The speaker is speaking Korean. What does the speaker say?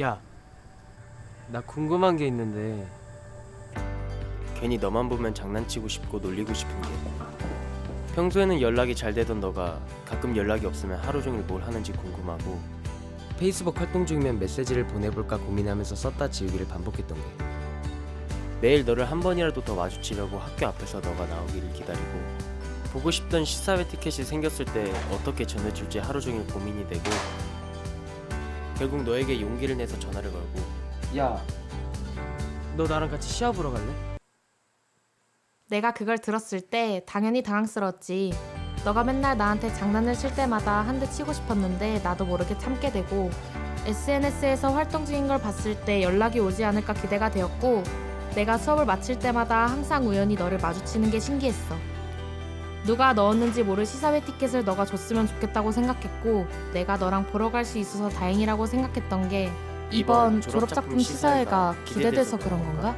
야, 나 궁금한 게 있는데. 괜히 너만 보면 장난치고 싶고 놀리고 싶은 게. 평소에는 연락이 잘 되던 너가 가끔 연락이 없으면 하루 종일 뭘 하는지 궁금하고. 페이스북 활동 중이면 메시지를 보내볼까 고민하면서 썼다 지우기를 반복했던 게. 매일 너를 한 번이라도 더 마주치려고 학교 앞에서 너가 나오기를 기다리고. 보고 싶던 시사회 티켓이 생겼을 때 어떻게 전해줄지 하루 종일 고민이 되고 결국 너에게 용기를 내서 전화를 걸고 야, 너 나랑 같이 시합 보러 갈래? 내가 그걸 들었을 때 당연히 당황스러웠지. 너가 맨날 나한테 장난을 칠 때마다 한 대 치고 싶었는데 나도 모르게 참게 되고 SNS에서 활동 중인 걸 봤을 때 연락이 오지 않을까 기대가 되었고 내가 수업을 마칠 때마다 항상 우연히 너를 마주치는 게 신기했어. 누가 넣었는지 모를 시사회 티켓을 너가 줬으면 좋겠다고 생각했고 내가 너랑 보러 갈 수 있어서 다행이라고 생각했던 게 이번 졸업작품 시사회가 기대돼서 그런 건가?